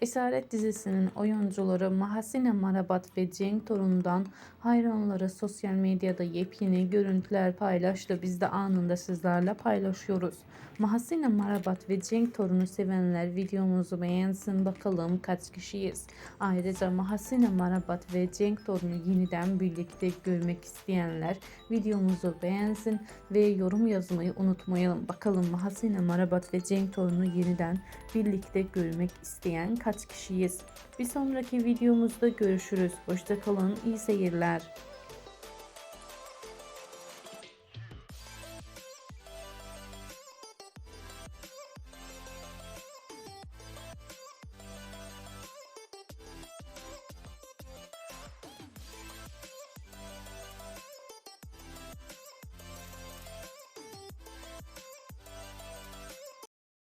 Esaret dizisinin oyuncuları Mahasine Marabat ve Cenk Torun'dan hayranları sosyal medyada yepyeni görüntüler paylaştı. Biz de anında sizlerle paylaşıyoruz. Mahasine Marabat ve Cenk Torun'u sevenler videomuzu beğensin bakalım kaç kişiyiz. Ayrıca Mahasine Marabat ve Cenk Torun'u yeniden birlikte görmek isteyenler videomuzu beğensin ve yorum yazmayı unutmayalım. Bakalım Mahasine Marabat ve Cenk Torun'u yeniden birlikte görmek isteyen kaç kişiyiz? Bir sonraki videomuzda görüşürüz. Hoşçakalın, iyi seyirler.